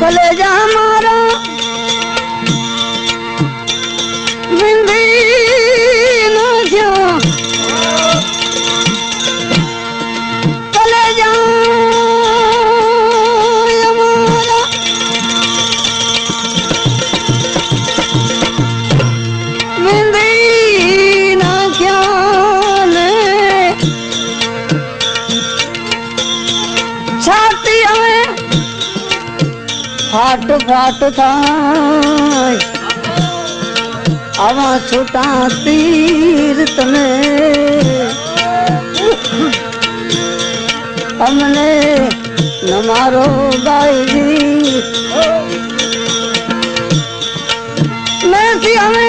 कलेजा हमारा। ફાટ ફાટ થાય. આવા છોટા તીર તને અમને નમારો ગાયજી મેથી અમે